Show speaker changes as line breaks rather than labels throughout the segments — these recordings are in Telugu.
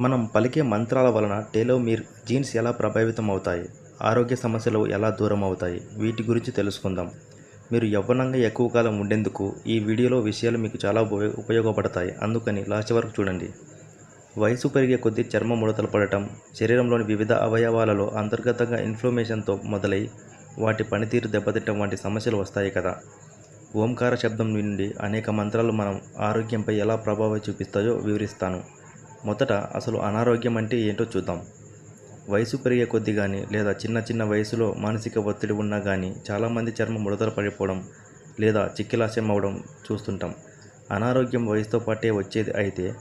మనం పలికే మంత్రాల వలన టెలోమీర్ జీన్స్ ఎలా ప్రభావితం అవుతాయి ఆరోగ్య సమస్యలు ఎలా దూరం అవుతాయి వీటి గురించి తెలుసుకుందాం. మీరు యవ్వనంగా ఎక్కువ కాలం ఉండేందుకు ఈ వీడియోలో విషయాలు మీకు చాలా ఉపయోగపడతాయి. అందుకని లాస్ట్ వరకు చూడండి. వయసు పెరిగే కొద్దీ చర్మం ముడతలు పడటం శరీరంలోని వివిధ అవయవాలలో అంతర్గతంగా ఇన్ఫ్లమేషన్తో మొదలై వాటి పనితీరు దెబ్బతింటం వంటి సమస్యలు వస్తాయి కదా. ఓంకార శబ్దం నుండి అనేక మంత్రాలు మనం ఆరోగ్యంపై ఎలా ప్రభావం చూపిస్తాయో వివరిస్తాను. మొదట అసలు అనారోగ్యం అంటే ఏంటో చూద్దాం. వయసు పెరిగే కొద్దీ కానీ లేదా చిన్న చిన్న వయసులో మానసిక ఒత్తిడి ఉన్నా కానీ చాలామంది చర్మం ముడతలు పడిపోవడం లేదా చిక్కిలాశయం అవ్వడం చూస్తుంటాం. అనారోగ్యం వయసుతో పాటే వచ్చేది అయితే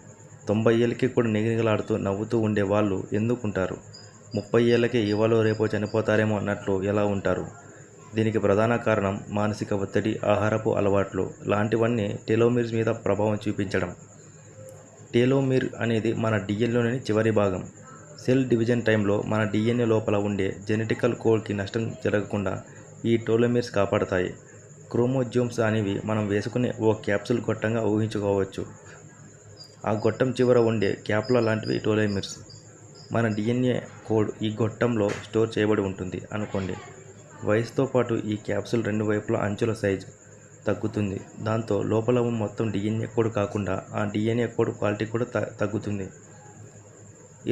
తొంభై ఏళ్ళకి కూడా నిగనిగలాడుతూ నవ్వుతూ ఉండే వాళ్ళు ఎందుకుంటారు? ముప్పై ఏళ్ళకే ఇవాళ రేపో చనిపోతారేమో అన్నట్లు ఎలా ఉంటారు? దీనికి ప్రధాన కారణం మానసిక ఒత్తిడి ఆహారపు అలవాట్లు లాంటివన్నీ టెలోమీర్స్ మీద ప్రభావం చూపించడం. టేలోమీర్ అనేది మన డిఎన్ఏలోని చివరి భాగం. సెల్ డివిజన్ టైంలో మన డిఎన్ఏ లోపల ఉండే జెనెటికల్ కోడ్కి నష్టం జరగకుండా ఈ టోలోమీర్స్ కాపాడతాయి. క్రోమోజోమ్స్ అనేవి మనం వేసుకునే ఓ క్యాప్సుల్ గొట్టంగా ఊహించుకోవచ్చు. ఆ గొట్టం చివర ఉండే క్యాప్ల లాంటివి టోలోమీర్స్. మన డిఎన్ఏ కోడ్ ఈ గొట్టంలో స్టోర్ చేయబడి ఉంటుంది అనుకోండి. వయసుతో పాటు ఈ క్యాప్సుల్ రెండు వైపుల అంచుల సైజు తగ్గుతుంది. దాంతో లోపల మొత్తం డిఎన్ఏ కోడ్ కాకుండా ఆ డిఎన్ఏ కోడ్ క్వాలిటీ కూడా తగ్గుతుంది.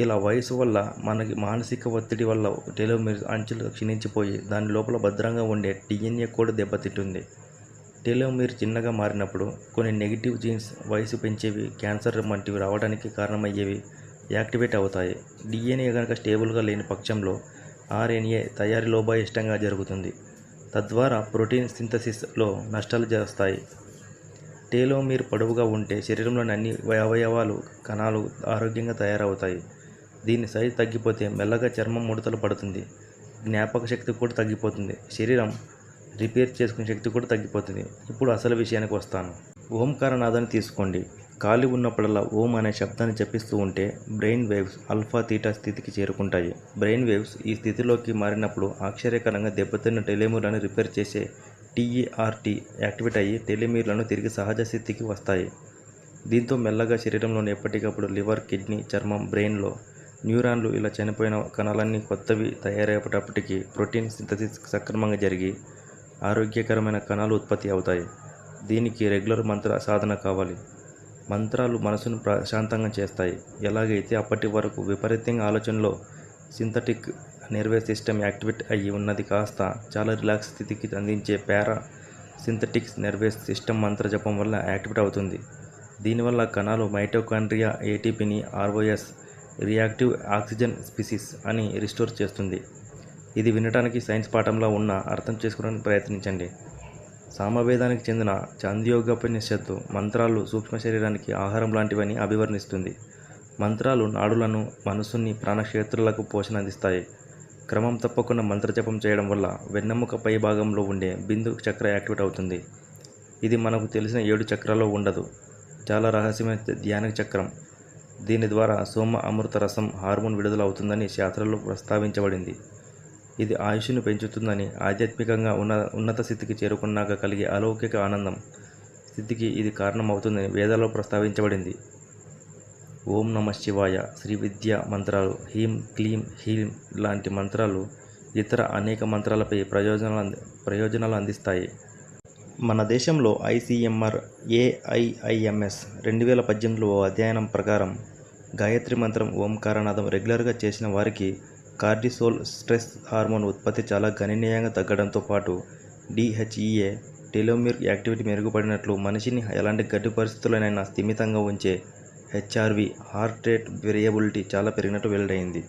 ఇలా వయసు వల్ల మనకి మానసిక ఒత్తిడి వల్ల టెలోమీర్ అంచులు క్షీణించిపోయి దాని లోపల భద్రంగా ఉండే డిఎన్ఏ కోడ్ దెబ్బతింటుంది. టెలోమీర్ చిన్నగా మారినప్పుడు కొన్ని నెగిటివ్ జీన్స్ వయసు పెంచేవి క్యాన్సర్ వంటివి రావడానికి కారణమయ్యేవి యాక్టివేట్ అవుతాయి. డిఎన్ఏ కనుక స్టేబుల్గా లేని పక్షంలో ఆర్ఎన్ఏ తయారీ లోబాయిష్టంగా జరుగుతుంది. తద్వారా ప్రోటీన్ సింథసిస్లో నష్టాలు చేస్తాయి టేలోమీర్ పొడవుగా ఉంటే శరీరంలోని అన్ని అవయవాలు కణాలు ఆరోగ్యంగా తయారవుతాయి. దీని సైజు తగ్గిపోతే మెల్లగా చర్మం ముడతలు పడుతుంది. జ్ఞాపక శక్తి కూడా తగ్గిపోతుంది. శరీరం రిపేర్ చేసుకునే శక్తి కూడా తగ్గిపోతుంది. ఇప్పుడు అసలు విషయానికి వస్తాను. ఓంకారనాదాన్ని తీసుకోండి. ఖాళీ ఉన్నప్పుడల్లా ఓం అనే శబ్దాన్ని జపిస్తూ ఉంటే బ్రెయిన్ వేవ్స్ అల్ఫా తీటా స్థితికి చేరుకుంటాయి. బ్రెయిన్ వేవ్స్ ఈ స్థితిలోకి మారినప్పుడు ఆశ్చర్యకరంగా దెబ్బతిన్న టెలిమీర్లను రిపేర్ చేసే టీఈఆర్టీ యాక్టివేట్ అయ్యి టెలిమీర్లను తిరిగి సహజ స్థితికి వస్తాయి. దీంతో మెల్లగా శరీరంలోని ఎప్పటికప్పుడు లివర్ కిడ్నీ చర్మం బ్రెయిన్లో న్యూరాన్లు ఇలా చనిపోయిన కణాలన్నీ కొత్తవి తయారయ్యేటప్పటికీ ప్రోటీన్ సింథసిస్ సక్రమంగా జరిగి ఆరోగ్యకరమైన కణాలు ఉత్పత్తి అవుతాయి. దీనికి రెగ్యులర్ మంత్ర సాధన కావాలి. మంత్రాలు మనసును ప్రశాంతంగా చేస్తాయి. ఎలాగైతే అప్పటి వరకు విపరీతంగా ఆలోచనలో సింథటిక్ నెర్వే సిస్టమ్ యాక్టివేట్ అయ్యి ఉన్నది కాస్త చాలా రిలాక్స్ స్థితికి అందించే పారా సింథటిక్ నెర్వస్ సిస్టమ్ మంత్ర జపం వల్ల యాక్టివేట్ అవుతుంది. దీనివల్ల కణాలు మైటోకాండ్రియా ఏటీపీని ఆర్ఓఎస్ రియాక్టివ్ ఆక్సిజన్ స్పీసీస్ అని రిస్టోర్ చేస్తుంది. ఇది వినడానికి సైన్స్ పాఠంలో ఉన్న అర్థం చేసుకోవడానికి ప్రయత్నించండి. సామవేదానికి చెందిన చాంద్యోగోపనిషత్తు మంత్రాలు సూక్ష్మ శరీరానికి ఆహారం లాంటివని అభివర్ణిస్తుంది. మంత్రాలు నాడులను మనసుని ప్రాణక్షేత్రులకు పోషణ అందిస్తాయి క్రమం తప్పకుండా మంత్రజపం చేయడం వల్ల వెన్నెముక పై భాగంలో ఉండే బిందు చక్ర యాక్టివేట్ అవుతుంది. ఇది మనకు తెలిసిన ఏడు చక్రాల్లో ఉండదు. చాలా రహస్యమైన ధ్యాన చక్రం. దీని ద్వారా సోమ అమృత రసం హార్మోన్ విడుదల అవుతుందని శాస్త్రంలో ప్రస్తావించబడింది. ఇది ఆయుష్ను పెంచుతుందని ఆధ్యాత్మికంగా ఉన్న ఉన్నత స్థితికి చేరుకున్నాక కలిగే అలౌకిక ఆనందం స్థితికి ఇది కారణమవుతుందని వేదాల్లో ప్రస్తావించబడింది. ఓం నమ శివాయ. శ్రీ విద్య మంత్రాలు హీం క్లీం హీం లాంటి మంత్రాలు ఇతర అనేక మంత్రాలపై ప్రయోజనాలు అంది ప్రయోజనాలు అందిస్తాయి. మన దేశంలో ఐసీఎంఆర్ ఏఐఐఎంఎస్ రెండు వేల పద్దెనిమిదిలో ఓ అధ్యయనం ప్రకారం గాయత్రి మంత్రం ఓంకారనాథం రెగ్యులర్గా చేసిన వారికి కార్డిసోల్ స్ట్రెస్ హార్మోన్ ఉత్పత్తి చాలా గణనీయంగా తగ్గడంతో పాటు డిహెచ్ఈఏ టెలోమీర్ యాక్టివిటీ మెరుగుపడినట్లు మనిషిని ఎలాంటి గడ్డు పరిస్థితుల్లోనైనా స్థిమితంగా ఉంచే హెచ్ఆర్వి హార్ట్ రేట్ వేరియబిలిటీ చాలా పెరిగినట్టు వెల్లడైంది.